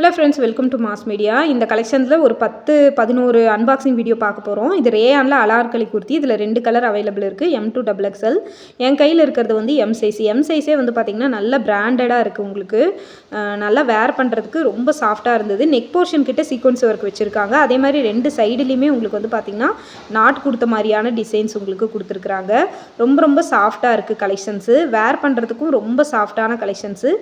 Hello friends welcome to mass media இந்த கலெக்ஷனில் ஒரு பத்து பதினோரு அன்பாக்சிங் வீடியோ பார்க்க போகிறோம் இது ரேயானில் அலார்கலி குர்த்தி. இதில் ரெண்டு கலர் அவைலபிள் இருக்குது எம் டூ டபுள் எக்ஸ்எல் என் கையில் இருக்கிறது வந்து எம் சைஸ் எம் சைஸே வந்து பார்த்திங்கன்னா நல்ல பிராண்டடாக இருக்குது உங்களுக்கு. நல்லா வேர் பண்ணுறதுக்கு ரொம்ப சாஃப்டாக இருந்தது. நெக் போர்ஷன் கிட்ட சீக்வன்ஸ் ஒர்க் வச்சுருக்காங்க. அதே மாதிரி ரெண்டு சைடுலேயுமே உங்களுக்கு வந்து பார்த்திங்கன்னா நாட் கொடுத்த மாதிரியான டிசைன்ஸ் உங்களுக்கு கொடுத்துருக்குறாங்க. ரொம்ப ரொம்ப சாஃப்டாக இருக்குது கலெக்ஷன்ஸு வேர் பண்ணுறதுக்கும் ரொம்ப சாஃப்டான collections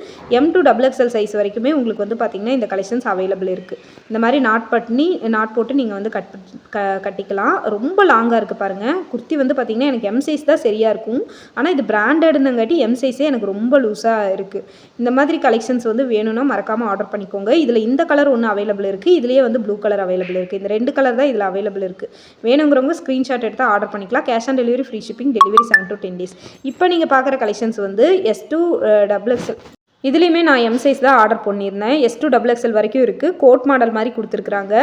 M to double XL size வரைக்குமே உங்களுக்கு வந்து பார்த்திங்கன்னா இந்த கலெக்ஷன்ஸ் அவைலபிள் இருக்குது இந்த மாதிரி நாட் பட்னி நாட் போட்டு நீங்கள் வந்து கட் க கட்டிக்கலாம். ரொம்ப லாங்காக இருக்குது பாருங்கள் குர்த்தி வந்து பார்த்திங்கன்னா எனக்கு எம் சைஸ் தான் சரியாக இருக்கும். ஆனால் இது பிராண்டட்னுங்காட்டி எம் சைஸே எனக்கு ரொம்ப லூஸாக இருக்குது இந்த மாதிரி கலெக்ஷன்ஸ் வந்து வேணும்னா மறக்காமல் ஆர்டர் பண்ணிக்கோங்க. இதில் இந்த கலர் ஒன்று அவைலபிள் இருக்குது இதுலேயே வந்து ப்ளூ கலர் அவைலபிள் இருக்குது இந்த ரெண்டு கலர் தான் இதில் அவைலபிள் இருக்குது வேணுங்கிறவங்க ஸ்க்ரீன்ஷாட் எடுத்து ஆர்டர் பண்ணிக்கலாம். Cash on delivery free shipping delivery seven to ten days இப்போ நீங்கள் பார்க்குற கலெக்ஷன்ஸ் வந்து எஸ் டூ டபுள் எக்ஸ்எல் இதுலேயுமே நான் எம் சைஸ் தான் ஆர்டர் பண்ணியிருந்தேன். எஸ் டூ டபுள் எக்ஸ்எல் வரைக்கும் இருக்குது கோட் மாடல் மாதிரி கொடுத்துருக்குறாங்க.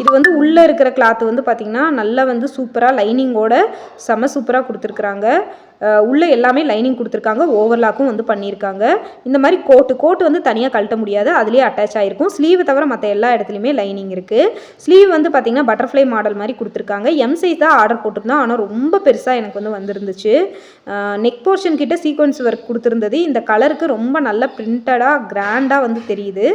இது வந்து உள்ளே இருக்கிற கிளாத் வந்து பார்த்திங்கன்னா நல்லா வந்து சூப்பராக லைனிங்கோட செம சூப்பராக கொடுத்துருக்குறாங்க. உள்ளே எல்லாமே லைனிங் கொடுத்துருக்காங்க. ஓவர்லாக்கும் வந்து பண்ணியிருக்காங்க. இந்த மாதிரி கோட்டு கோட்டு வந்து தனியாக கழட்ட முடியாது. அதுலேயே அட்டாச் ஆகிருக்கும் ஸ்லீவ் தவிர மற்ற எல்லா இடத்துலையுமே லைனிங் இருக்குது ஸ்லீவ் வந்து பார்த்திங்கன்னா பட்டர்ஃப்ளை மாடல் மாதிரி கொடுத்துருக்காங்க. எம் சைஸ் தான் ஆர்டர் போட்டிருந்தோம். ஆனால் ரொம்ப பெருசாக எனக்கு வந்து வந்திருந்துச்சு. நெக் போர்ஷன் கிட்ட சீக்வன்ஸ் ஒர்க் கொடுத்துருந்தது. இந்த கலருக்கு ரொம்ப நல்ல பிரிண்டடாக கிராண்டாக வந்து தெரியுது.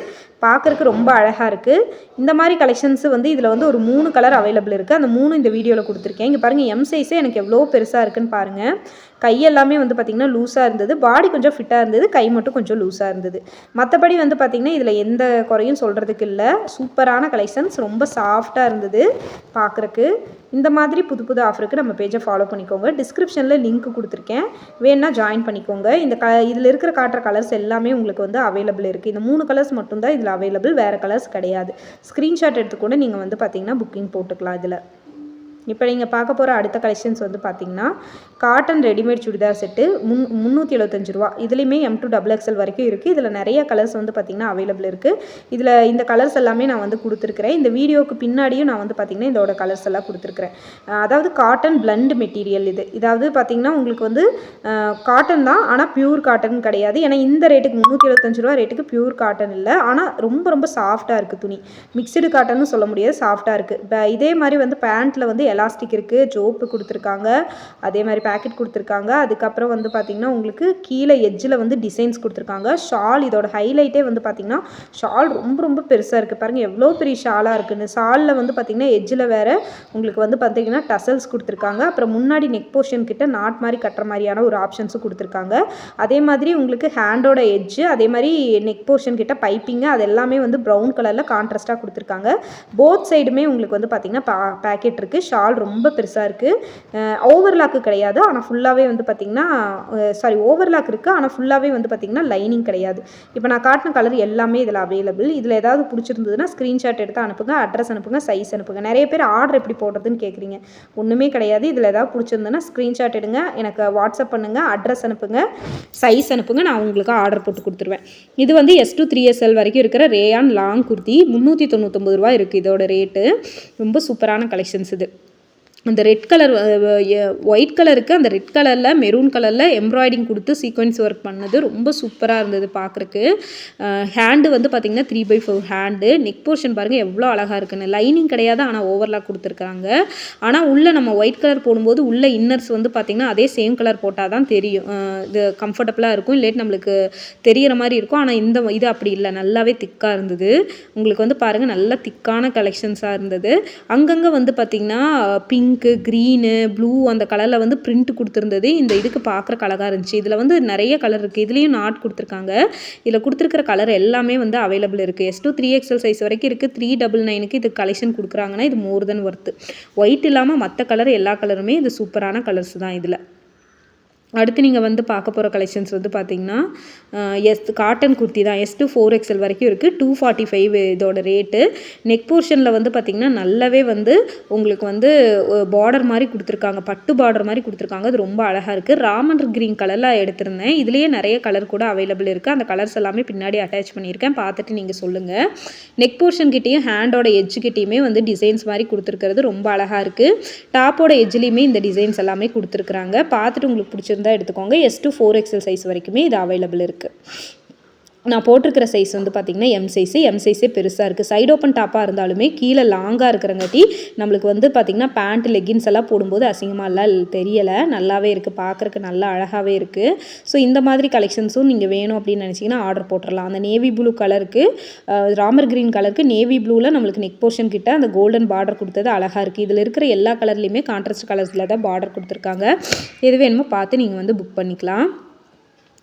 பார்க்குறக்கு ரொம்ப அழகாக இருக்குது இந்த மாதிரி கலெக்ஷன்ஸு வந்து இதில் வந்து ஒரு மூணு கலர் அவைலபிள் இருக்குது அந்த மூணு இந்த வீடியோவில் கொடுத்துருக்கேன். இங்கே பாருங்கள் எம் சைஸே எனக்கு எவ்வளோ பெருசாக இருக்குன்னு பாருங்கள் கை எல்லாமே வந்து பார்த்திங்கன்னா லூஸாக இருந்தது. பாடி கொஞ்சம் ஃபிட்டாக இருந்தது. கை மட்டும் கொஞ்சம் லூஸாக இருந்தது. மற்றபடி வந்து பார்த்திங்கன்னா இதில் எந்த குறையும் சொல்கிறதுக்கு இல்லை. சூப்பரான கலெக்ஷன்ஸ் ரொம்ப சாஃப்டாக இருந்தது பார்க்குறக்கு இந்த மாதிரி புது புது ஆஃபருக்கு நம்ம பேஜை ஃபாலோ பண்ணிக்கோங்க. டிஸ்கிரிப்ஷனில் லிங்க் கொடுத்துருக்கேன். வேணால் ஜாயின் பண்ணிக்கோங்க. இந்த க இதில் இருக்கிற காட்டுற கலர்ஸ் எல்லாமே உங்களுக்கு வந்து அவைலபிள் இருக்குது இந்த மூணு கலர்ஸ் மட்டும்தான் இதில் அவைலபிள் வேறு கலர்ஸ் கிடையாது. ஸ்க்ரீன்ஷாட் எடுத்துக்கூட நீங்கள் வந்து பார்த்திங்கன்னா புக்கிங் போட்டுக்கலாம் இதில். இப்போ நீங்கள் பார்க்க போகிற அடுத்த கலெக்ஷன்ஸ் வந்து பார்த்தீங்கன்னா காட்டன் ரெடிமேட் சுடிதார் செட்டு முன் முந்நூற்றி எழுபத்தஞ்சு ரூபா. இதுலேயுமே எம் டூ டபுள் எக்ஸ்எல் வரைக்கும் இருக்குது இதில் நிறைய கலர்ஸ் வந்து பார்த்திங்கன்னா அவைலபிள் இருக்குது இதில் இந்த கலர்ஸ் எல்லாமே நான் வந்து கொடுத்துருக்குறேன். இந்த வீடியோவுக்கு பின்னாடியும் நான் வந்து பார்த்திங்கன்னா இதோட கலர்ஸ் எல்லாம் கொடுத்துருக்குறேன். அதாவது காட்டன் பிளண்ட் மெட்டீரியல் இது. இதாவது பார்த்திங்கன்னா உங்களுக்கு வந்து காட்டன் தான். ஆனால் பியூர் காட்டன் கிடையாது. ஏன்னா இந்த ரேட்டுக்கு முந்நூற்றி எழுபத்தஞ்சு ரூபா ரேட்டுக்கு பியூர் காட்டன் இல்லை. ஆனால் ரொம்ப ரொம்ப சாஃப்டாக இருக்குது துணி. மிக்சடு காட்டன்னு சொல்ல முடியாது. சாஃப்டாக இருக்குது இதே மாதிரி வந்து பேண்ட்டில் வந்து எலாஸ்டிக் இருக்குது ஜோப்பு கொடுத்துருக்காங்க. அதே மாதிரி பேக்கெட் கொடுத்துருக்காங்க. அதுக்கப்புறம் வந்து பார்த்திங்கன்னா உங்களுக்கு கீழே எஜ்ஜில் வந்து டிசைன்ஸ் கொடுத்துருக்காங்க. ஷால் இதோட ஹைலைட்டே வந்து பார்த்திங்கன்னா ஷால் ரொம்ப ரொம்ப பெருசாக இருக்குது பாருங்கள் எவ்வளோ பெரிய ஷாலாக இருக்குன்னு. ஷாலில் வந்து பார்த்திங்கன்னா எஜ்ஜில் வேறு உங்களுக்கு வந்து பார்த்திங்கன்னா டசல்ஸ் கொடுத்துருக்காங்க. அப்புறம் முன்னாடி நெக் போர்ஷன் கிட்ட நாட் மாதிரி கட்டுற மாதிரியான ஒரு ஆப்ஷன்ஸும் கொடுத்துருக்காங்க. அதே மாதிரி உங்களுக்கு ஹேண்டோட எஜ்ஜு அதே மாதிரி நெக் போர்ஷன் கிட்ட பைப்பிங்கு அது எல்லாமே வந்து ப்ரௌன் கலரில் கான்ட்ராஸ்ட்டாக கொடுத்துருக்காங்க. போத் சைடுமே உங்களுக்கு வந்து பார்த்திங்கன்னா பா பேக்கெட் இருக்குது ஷால் ரொம்ப பெருசாக இருக்குது ஓவர்லாக்கு கிடையாது. ஆனால் ஃபுல்லாகவே வந்து பார்த்திங்கன்னா சாரி ஓவர்லாக் இருக்குது ஆனால் ஃபுல்லாகவே வந்து பார்த்திங்கன்னா லைனிங் கிடையாது. இப்போ நான் காட்டின கலர் எல்லாமே இதில் அவைலபிள் இதில் ஏதாவது பிடிச்சிருந்ததுன்னா ஸ்க்ரீன்ஷாட் எடுத்து அனுப்புங்க அட்ரஸ் அனுப்புங்க சைஸ் அனுப்புங்க. நிறைய பேர் ஆர்டர் எப்படி போடுறதுன்னு கேட்குறீங்க ஒன்றுமே கிடையாது. இதில் ஏதாவது பிடிச்சிருந்ததுன்னா ஸ்க்ரீன்ஷாட் எடுங்க. எனக்கு வாட்ஸ்அப் பண்ணுங்கள் அட்ரஸ் அனுப்புங்க சைஸ் அனுப்புங்க. நான் உங்களுக்கு ஆர்டர் போட்டு கொடுத்துருவேன். இது வந்து எஸ் டூ த்ரீ எஸ்எல் வரைக்கும் இருக்கிற ரேயான் லாங் குர்த்தி. முந்நூற்றி தொண்ணூத்தொம்பது ரூபா இருக்குது இதோட ரேட்டு ரொம்ப சூப்பரான கலெக்ஷன்ஸ் இது. அந்த ரெட் கலர் ஒயிட் கலருக்கு அந்த ரெட் கலரில் மெரூன் கலரில் எம்ப்ராய்டிங் கொடுத்து சீக்வன்ஸ் ஒர்க் பண்ணது. ரொம்ப சூப்பராக இருந்தது பார்க்குறக்கு ஹேண்டு வந்து பார்த்திங்கன்னா three by four hand neck portion பாருங்கள் எவ்வளோ அழகாக இருக்குன்னு. லைனிங் கிடையாது ஆனால் ஓவர்லாக் கொடுத்துருக்காங்க. ஆனால் உள்ளே நம்ம ஒயிட் கலர் போடும்போது உள்ள இன்னர்ஸ் வந்து பார்த்திங்கன்னா அதே சேம் கலர் போட்டால் தான் தெரியும் இது கம்ஃபர்டபுளாக இருக்கும். இல்லாட்டி நம்மளுக்கு தெரியிற மாதிரி இருக்கும். ஆனால் இந்த இது அப்படி இல்லை. நல்லாவே திக்காக இருந்தது. உங்களுக்கு வந்து பாருங்கள் நல்லா திக்கான கலெக்ஷன்ஸாக இருந்தது. அங்கங்கே வந்து பார்த்திங்கன்னா பிங்க் பிங்க்கு க்ரீனு ப்ளூ அந்த கலரில் வந்து பிரிண்ட் கொடுத்துருந்தது. இந்த இதுக்கு பார்க்குறக்கு அழகாக இருந்துச்சு. இதில் வந்து நிறைய கலர் இருக்குது இதுலேயும் நாட் கொடுத்துருக்காங்க. இதில் கொடுத்துருக்கிற கலர் எல்லாமே வந்து அவைலபிள் இருக்குது S to three XL size வரைக்கும் இருக்குது த்ரீ டபுள் நைனுக்கு இது கலெக்ஷன் கொடுக்குறாங்கன்னா இது மோர் தென் ஒர்த்து ஒயிட் இல்லாமல் மற்ற கலர் எல்லா கலருமே இது சூப்பரான கலர்ஸ் தான் இதில். அடுத்து நீங்கள் வந்து பார்க்க போகிற கலெக்ஷன்ஸ் வந்து பார்த்தீங்கன்னா எஸ் காட்டன் குர்த்தி தான். எஸ் டூ ஃபோர் எக்ஸல் வரைக்கும் இருக்குது டூ ஃபார்ட்டி ஃபைவ் இதோட ரேட்டு நெக் போர்ஷனில் வந்து பார்த்திங்கன்னா நல்லாவே வந்து உங்களுக்கு வந்து பார்டர் மாதிரி கொடுத்துருக்காங்க. பட்டு பார்டர் மாதிரி கொடுத்துருக்காங்க. அது ரொம்ப அழகாக இருக்குது ராமன் க்ரீன் கலரில் எடுத்திருந்தேன். இதுலேயே நிறைய கலர் கூட அவைலபிள் இருக்குது அந்த கலர்ஸ் எல்லாமே பின்னாடி அட்டாச் பண்ணியிருக்கேன். பார்த்துட்டு நீங்கள் சொல்லுங்கள் நெக் போர்ஷன் கிட்டேயும் ஹேண்டோட எஜ்ஜு கிட்டேயுமே வந்து டிசைன்ஸ் மாதிரி கொடுத்துருக்கிறது ரொம்ப அழகாக இருக்குது டாப்போட எஜ்ஜிலையுமே இந்த டிசைன்ஸ் எல்லாமே கொடுத்துருக்குறாங்க. பார்த்துட்டு உங்களுக்கு பிடிச்சிருந்தா எடுத்துக்கோங்க. S to four XL size வரைக்குமே இது அவைலபிள் இருக்குது நான் போட்டிருக்கிற சைஸ் வந்து பார்த்திங்கன்னா எம் சைஸு எம் சைஸே பெருசாக இருக்குது சைடு ஓப்பன் டாப்பாக இருந்தாலுமே கீழே லாங்காக இருக்கிறங்காட்டி நம்மளுக்கு வந்து பார்த்திங்கன்னா பேண்ட் லெகின்ஸ் எல்லாம் போடும்போது அசிங்கமாக எல்லாம் தெரியலை. நல்லாவே இருக்குது பார்க்குறக்கு நல்லா அழகாகவே இருக்குது ஸோ இந்த மாதிரி கலெக்ஷன்ஸும் நீங்கள் வேணும் அப்படின்னு நினச்சிங்கன்னா ஆர்டர் போட்டுடலாம் அந்த நேவி ப்ளூ கலருக்கு ராமர் க்ரீன் கலருக்கு நேவி ப்ளூவில் நம்மளுக்கு நெக் போர்ஷன் கிட்ட அந்த கோல்டன் பார்டர் கொடுத்தது அழகாக இருக்குது இதில் இருக்கிற எல்லா கலர்லேயுமே கான்ட்ராஸ்ட் கலர்ஸில் தான் பார்டர் கொடுத்துருக்காங்க. எது வேணுமோ பார்த்து நீங்கள் வந்து புக் பண்ணிக்கலாம்.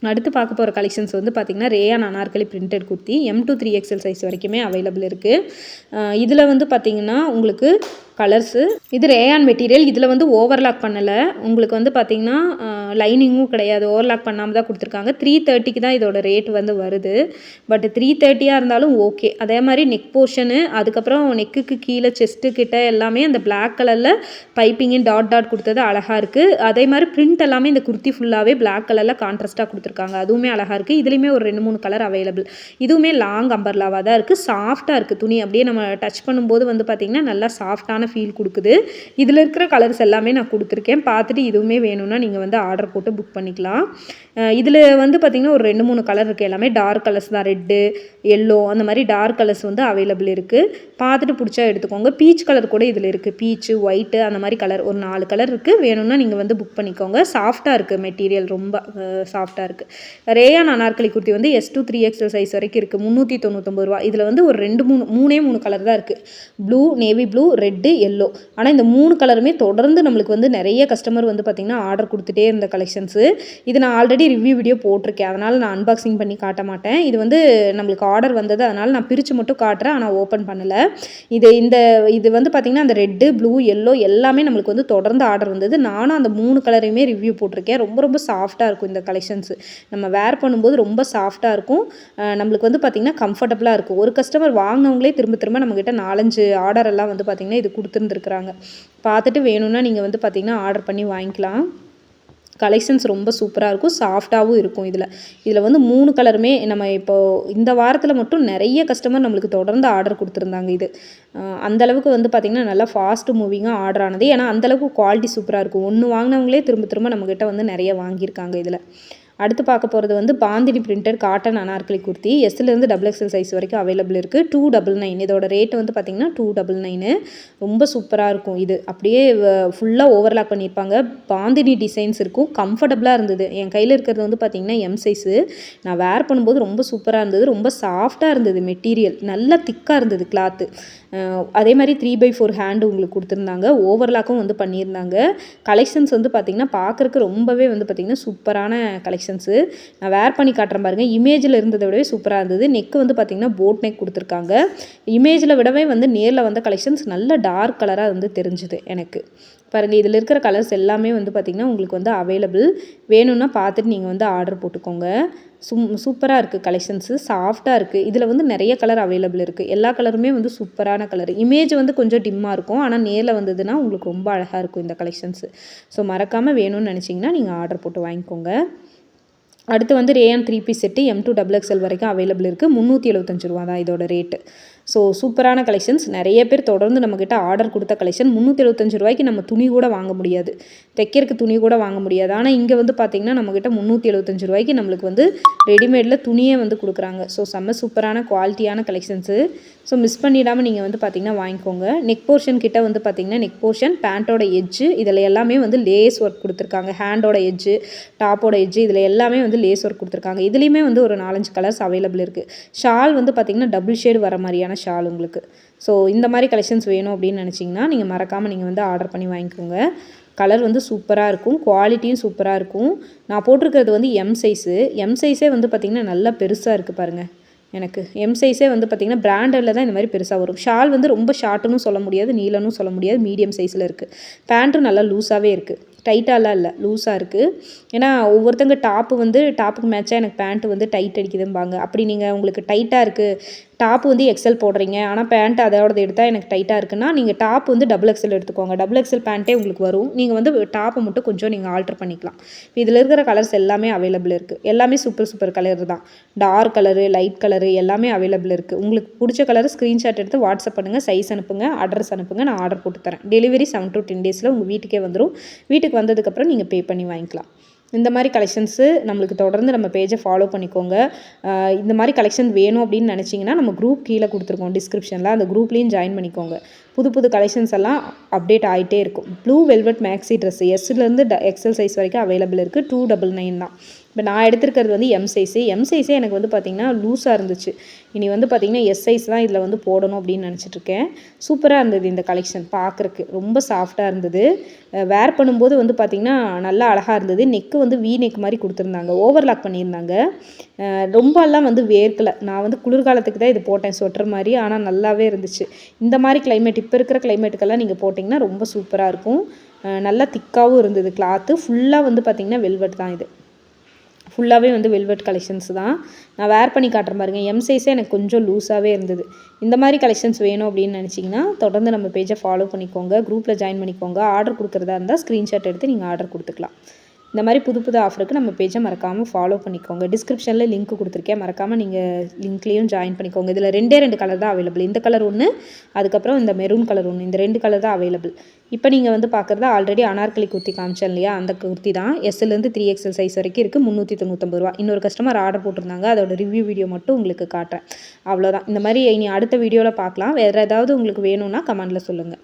அடுத்து பார்க்க போகிற கலெக்ஷன்ஸ் வந்து பார்த்திங்கன்னா rayon anarkali printed kurti M to three XL size வரைக்குமே அவைலபிள் இருக்குது இதில் வந்து பார்த்திங்கன்னா உங்களுக்கு கலர்ஸு இது ரேயான் மெட்டீரியல் இதில் வந்து ஓவர்லாக் பண்ணலை. உங்களுக்கு வந்து பார்த்திங்கன்னா லைனிங்கும் கிடையாது. ஓவர்லாக் பண்ணாமல் தான் கொடுத்துருக்காங்க. த்ரீ தேர்ட்டிக்கு தான் இதோட ரேட் வந்து வருது. பட் த்ரீ தேர்ட்டியாக இருந்தாலும் ஓகே அதே மாதிரி நெக் போர்ஷனு அதுக்கப்புறம் நெக்குக்கு கீழே செஸ்ட்டு கிட்ட எல்லாமே அந்த பிளாக் கலரில் பைப்பிங்கு டாட் டாட் கொடுத்தது அழகாக இருக்குது அதே மாதிரி பிரிண்ட் எல்லாமே இந்த குர்த்தி ஃபுல்லாகவே பிளாக் கலரில் கான்ட்ராஸ்ட்டாக கொடுத்துருக்காங்க. அதுவுமே அழகாக இருக்குது இதுலேயுமே ஒரு ரெண்டு மூணு கலர் அவைலபிள் இதுவுமே லாங் அம்பர்லாவாக தான் இருக்குது சாஃப்டாக இருக்குது துணி அப்படியே நம்ம டச் பண்ணும்போது வந்து பார்த்திங்கன்னா நல்லா சாஃப்டான ஃபீல் கொடுக்குது. இதில் இருக்கிற கலர்ஸ் எல்லாமே நான் கொடுத்துருக்கேன். பார்த்துட்டு இதுவுமே வேணும்னா நீங்கள் வந்து ஆர்டர் போட்டு புக் பண்ணிக்கலாம். இதில் வந்து பார்த்திங்கன்னா ஒரு ரெண்டு மூணு கலர் இருக்குது எல்லாமே டார்க் கலர்ஸ் தான். ரெட்டு எல்லோ அந்த மாதிரி டார்க் கலர்ஸ் வந்து அவைலபிள் இருக்குது பார்த்துட்டு பிடிச்சா எடுத்துக்கோங்க. பீச் கலர் கூட இதில் இருக்குது பீச்சு ஒயிட்டு அந்த மாதிரி கலர் ஒரு நாலு கலர் இருக்குது வேணும்னா நீங்கள் வந்து புக் பண்ணிக்கோங்க. சாஃப்டாக இருக்குது மெட்டீரியல் ரொம்ப சாஃப்டாக இருக்குது ரேயான் அனார்கலி குர்த்தி வந்து S to three XL size வரைக்கும் இருக்குது முந்நூற்றி தொண்ணூத்தொம்பது ரூபா இதில் வந்து ஒரு ரெண்டு மூணு மூணே மூணு கலர் தான் இருக்குது blue navy blue red yellow ஆனால் இந்த மூணு கலருமே தொடர்ந்து நம்மளுக்கு வந்து நிறைய கஸ்டமர் வந்து பார்த்திங்கன்னா ஆர்டர் கொடுத்துட்டே இருந்த கலெக்ஷன்ஸு இது நான் ஆல்ரெடி ரிவ்யூ வீடியோ போட்டிருக்கேன். அதனால் நான் அன்பாக்சிங் பண்ணி காட்ட மாட்டேன். இது வந்து நம்மளுக்கு ஆர்டர் வந்தது. அதனால் நான் பிரித்து மட்டும் காட்டுறேன். ஆனால் ஓப்பன் பண்ணலை. இது இந்த இது வந்து பார்த்திங்கன்னா அந்த ரெட்டு ப்ளூ எல்லோ எல்லாமே நம்மளுக்கு வந்து தொடர்ந்து ஆர்டர் வந்தது. நானும் அந்த மூணு கலரையுமே ரிவ்யூ போட்டிருக்கேன். ரொம்ப ரொம்ப சாஃப்டாக இருக்கும் இந்த கலெக்ஷன்ஸு நம்ம வேர் பண்ணும்போது ரொம்ப சாஃப்டாக இருக்கும். நம்மளுக்கு வந்து பார்த்திங்கன்னா கம்ஃபர்டபுளாக இருக்கும். ஒரு கஸ்டமர் வாங்கினவங்களே திரும்ப திரும்ப நம்மக்கிட்ட நாலஞ்சு ஆர்டர் எல்லாம் வந்து பார்த்திங்கன்னா இது கொடுத்துருந்துருக்குறாங்க. பார்த்துட்டு வேணும்னா நீங்கள் வந்து பார்த்திங்கன்னா ஆர்டர் பண்ணி வாங்கிக்கலாம். கலெக்ஷன்ஸ் ரொம்ப சூப்பராக இருக்கும். சாஃப்டாகவும் இருக்கும் இதில். இதில் வந்து மூணு கலருமே நம்ம இப்போது இந்த வாரத்தில் மட்டும் நிறைய கஸ்டமர் நம்மளுக்கு தொடர்ந்து ஆர்டர் கொடுத்துருந்தாங்க இது. அந்தளவுக்கு வந்து பார்த்திங்கன்னா நல்லா ஃபாஸ்ட் மூவிங்காக ஆர்டர் ஆனது. ஏன்னா அந்தளவுக்கு குவாலிட்டி சூப்பராக இருக்கும். ஒன்று வாங்கினவங்களே திரும்ப திரும்ப நம்மக்கிட்ட வந்து நிறைய வாங்கியிருக்காங்க இதில். அடுத்து பார்க்க போகிறது வந்து பாந்தினி பிரிண்டட் காட்டன் அனார்கலி குர்த்தி. எஸ்லேருந்து டபுள் எக்ஸல் சைஸ் வரைக்கும் அவைலபிள் இருக்குது டூ டபுள் நைன் இதோட ரேட் வந்து பார்த்திங்கன்னா டூ டபுள் நைனு ரொம்ப சூப்பராக இருக்கும் இது. அப்படியே ஃபுல்லாக ஓவர்லாக் பண்ணியிருப்பாங்க. பாந்தினி டிசைன்ஸ் இருக்கும். கம்ஃபர்டபுளாக இருந்தது. என் கையில் இருக்கிறது வந்து பார்த்திங்கன்னா எம் சைஸு நான் வேர் பண்ணும்போது ரொம்ப சூப்பராக இருந்தது. ரொம்ப சாஃப்டாக இருந்தது மெட்டீரியல் நல்லா திக்காக இருந்தது கிளாத்து அதே மாதிரி த்ரீ பை ஃபோர் ஹேண்டு உங்களுக்கு கொடுத்துருந்தாங்க. ஓவர்லாக்கும் வந்து பண்ணியிருந்தாங்க. கலெக்ஷன்ஸ் வந்து பார்த்திங்கன்னா பார்க்குறக்கு ரொம்பவே வந்து பார்த்திங்கன்னா சூப்பரான கலெக்ஷன் கலெக்ஷன்ஸு நான் வேர் பண்ணி காட்டுறேன் பாருங்கள் இமேஜில் இருந்ததை விடவே சூப்பராக இருந்தது. நெக்கு வந்து பார்த்திங்கன்னா போட் நெக் கொடுத்துருக்காங்க. இமேஜில் விடவே வந்து நேரில் வந்த கலெக்ஷன்ஸ் நல்ல டார்க் கலராக வந்து தெரிஞ்சுது எனக்கு. பாருங்கள் இதில் இருக்கிற கலர்ஸ் எல்லாமே வந்து பார்த்திங்கன்னா உங்களுக்கு வந்து அவைலபிள் வேணும்னா பார்த்துட்டு நீங்கள் வந்து ஆர்டர் போட்டுக்கோங்க. சும் சூப்பராக இருக்குது கலெக்ஷன்ஸு சாஃப்டாக இருக்குது இதில் வந்து நிறைய கலர் அவைலபிள் இருக்குது எல்லா கலருமே வந்து சூப்பரான கலர் இமேஜ் வந்து கொஞ்சம் டிம்மாக இருக்கும். ஆனால் நேரில் வந்ததுன்னா உங்களுக்கு ரொம்ப அழகாக இருக்கும் இந்த கலெக்ஷன்ஸு ஸோ மறக்காமல் வேணும்னு நினச்சிங்கன்னா நீங்கள் ஆர்டர் போட்டு வாங்கிக்கோங்க. அடுத்து வந்து rayon three piece set M to double XL வரைக்கும் அவைலபிள் இருக்குது முந்நூற்றி எழுபத்தஞ்சு ரூபா தான் இதோட ரேட்டு ஸோ சூப்பரான கலெக்ஷன்ஸ் நிறைய பேர் தொடர்ந்து நம்மக்கிட்ட ஆர்டர் கொடுத்த கலெக்ஷன் முந்நூற்றி எழுபத்தஞ்சு ரூபாய்க்கு நம்ம துணி கூட வாங்க முடியாது. தைக்கிறதுக்கு துணி கூட வாங்க முடியாது. ஆனால் இங்கே வந்து பார்த்திங்கன்னா நம்மக்கிட்ட முந்நூற்றி எழுபத்தஞ்சு ரூபாய்க்கு நம்மளுக்கு வந்து ரெடிமேடில் துணியே வந்து கொடுக்குறாங்க. ஸோ செம்ம சூப்பரான குவாலிட்டியான கலெக்ஷன்ஸு ஸோ மிஸ் பண்ணிடாமல் நீங்கள் வந்து பார்த்திங்கன்னா வாங்கிக்கோங்க. நெக் போர்ஷன் கிட்ட வந்து பார்த்திங்கன்னா நெக் போர்ஷன் பேண்ட்டோட எஜ்ஜு இதில் எல்லாமே வந்து லேஸ் ஒர்க் கொடுத்துருக்காங்க. ஹேண்டோட எஜ்ஜு டாப்போட எஜ்ஜு இதில் எல்லாமே வந்து லேஸ் ஒர்க் கொடுத்துருக்காங்க. இதுலேயுமே வந்து ஒரு நாலஞ்சு கலர்ஸ் அவைலபிள் இருக்குது ஷால் வந்து பார்த்திங்கன்னா டபுள் ஷேடு வர மாதிரியான ஷால் உங்களுக்கு. ஸோ இந்த மாதிரி கலெக்ஷன்ஸ் வேணும் அப்படின்னு நினச்சிங்கன்னா நீங்கள் மறக்காமல் நீங்கள் வந்து ஆர்டர் பண்ணி வாங்கிக்கோங்க. கலர் வந்து சூப்பராக இருக்கும். குவாலிட்டியும் சூப்பராக இருக்கும். நான் போட்டிருக்கிறது வந்து எம் சைஸு எம் சைஸே வந்து பார்த்திங்கன்னா நல்லா பெருசாக இருக்குது பாருங்கள் எனக்கு எம் சைஸே வந்து பார்த்திங்கன்னா பிராண்டடில் தான் இந்த மாதிரி பெருசாக வரும். ஷால் வந்து ரொம்ப ஷார்ட்டுன்னு சொல்ல முடியாது நீளனும் சொல்ல முடியாது மீடியம் சைஸில் இருக்குது பேண்ட்டும் நல்லா லூஸாகவே இருக்குது டைட்டாலாம் இல்லை லூஸாக இருக்குது ஏன்னா ஒவ்வொருத்தங்க டாப்பு வந்து டாப்புக்கு மேட்சாக எனக்கு பேண்ட்டு வந்து டைட் அடிக்குதும்பாங்க. அப்படி நீங்கள் உங்களுக்கு டைட்டாக இருக்குது டாப் வந்து எக்ஸல் போடுறீங்க. ஆனால் பேண்ட் அதோடது எடுத்தால் எனக்கு டைட்டாக இருக்குன்னா நீங்கள் டாப் வந்து டபுள் எக்ஸல் எடுத்துக்கோங்க. டபுள் எக்ஸல் பேண்ட்டே உங்களுக்கு வரும். நீங்கள் வந்து டாப்பை மட்டும் கொஞ்சம் நீங்கள் ஆல்ட்ரு பண்ணிக்கலாம். இதில் இருக்கிற கலர்ஸ் எல்லாமே அவைலபிள் இருக்குது எல்லாமே சூப்பர் சூப்பர் கலர் தான். டார்க் கலரு லைட் கலரு எல்லாமே அவைலபிள் இருக்குது உங்களுக்கு பிடிச்ச கலர் ஸ்க்ரீன்ஷாட் எடுத்து வாட்ஸ்அப் பண்ணுங்கள் சைஸ் அனுப்புங்க. அட்ரஸ் அனுப்புங்க. நான் ஆர்டர் போட்டு தரேன். டெலிவரி செவன் டு டென் டேஸில் உங்கள் வீட்டுக்கே வந்துடும் வீட்டுக்கு வந்ததுக்கப்புறம் நீங்கள் பே பண்ணி வாங்கிக்கலாம். இந்த மாதிரி கலெக்ஷன்ஸு நம்மளுக்கு தொடர்ந்து நம்ம பேஜை ஃபாலோ பண்ணிக்கோங்க. இந்த மாதிரி கலெக்ஷன் வேணும் அப்படின்னு நினச்சிங்கன்னா நம்ம குரூப் கீழே கொடுத்துருக்கோம் டிஸ்கிரிப்ஷனில் அந்த குரூப்லேயும் ஜாயின் பண்ணிக்கோங்க. புது புது கலெக்ஷன்ஸ் எல்லாம் அப்டேட் ஆகிட்டே இருக்கும். ப்ளூ வெல்வெட் மேக்ஸி ட்ரெஸ் எஸ்லேருந்து ட எக்ஸல் சைஸ் வரைக்கும் அவைலபிள் இருக்குது டூ டபுள் நைன் தான். இப்போ நான் எடுத்திருக்கிறது வந்து எம் சைஸு எம் சைஸே எனக்கு வந்து பார்த்திங்கன்னா லூஸாக இருந்துச்சு. இனி வந்து பார்த்திங்கன்னா எஸ் சைஸ் தான் இதில் வந்து போடணும் அப்படின்னு நினச்சிட்ருக்கேன். சூப்பராக இருந்தது இந்த கலெக்ஷன் பார்க்குறக்கு ரொம்ப சாஃப்டாக இருந்தது. வேர் பண்ணும்போது வந்து பார்த்திங்கன்னா நல்லா அழகாக இருந்தது. நெக்கு வந்து வி நெக் மாதிரி கொடுத்துருந்தாங்க. ஓவர்லாக் பண்ணியிருந்தாங்க. ரொம்பலாம் வந்து வேர்க்கலை. நான் வந்து குளிர்காலத்துக்கு தான் இது போட்டேன் ஸ்வெட்டர் மாதிரி. ஆனால் நல்லாவே இருந்துச்சு. இந்த மாதிரி கிளைமேட் இப்போ இருக்கிற கிளைமேட்டுக்கெல்லாம் நீங்கள் போட்டிங்கன்னா ரொம்ப சூப்பராக இருக்கும். நல்லா திக்காகவும் இருந்தது கிளாத்து ஃபுல்லாக வந்து பார்த்திங்கன்னா வெல்வெட் தான் இது. ஃபுல்லாகவே வந்து வெல்வெட் கலெக்ஷன்ஸ் தான். நான் வேர் பண்ணி காட்டுறேன் பாருங்க எம் சைஸே எனக்கு கொஞ்சம் லூஸாகவே இருந்தது. இந்த மாதிரி கலெக்ஷன்ஸ் வேணும் அப்படின்னு நினச்சிங்கன்னா தொடர்ந்து நம்ம பேஜை ஃபாலோ பண்ணிக்கோங்க குரூப்பில் ஜாயின் பண்ணிக்கோங்க. ஆர்டர் கொடுக்குறதா இருந்தால் ஸ்க்ரீன்ஷாட் எடுத்து நீங்கள் ஆர்டர் கொடுத்துக்கலாம். இந்த மாதிரி புது புது ஆஃபருக்கு நம்ம பேஜை மறக்காமல் ஃபாலோ பண்ணிக்கோங்க. டிஸ்கிரிப்ஷனில் லிங்க் கொடுத்துருக்கேன். மறக்காமல் நீங்கள் லிங்க்லேயும் ஜாயின் பண்ணிக்கோங்க. இதில் ரெண்டே ரெண்டு கலர் தான் அவைலபிள் இந்த கலர் ஒன்று அதுக்கப்புறம் இந்த மெரூன் கலர் ஒன்று இந்த ரெண்டு கலர் தான் அவைலபிள் இப்போ நீங்கள் வந்து பார்க்குறது ஆல்ரெடி அனார்கலி குர்த்தி காமிச்சேன் இல்லையா? அந்த குர்த்தி தான். எஸ்எல்லேருந்து த்ரீ எக்ஸல் சைஸ் வரைக்கும் இருக்குது முந்நூற்றி தொண்ணூற்றம்பது ரூபா. இன்னொரு கஸ்டமர் ஆர்டர் போட்டிருந்தாங்க. அதோட ரிவ்யூ வீடியோ மட்டும் உங்களுக்கு காட்டுறேன். அவ்வளோதான் இந்த மாதிரி இனி அடுத்த வீடியோவில் பார்க்கலாம். வேறு ஏதாவது உங்களுக்கு வேணும்னா கமெண்டில் சொல்லுங்கள்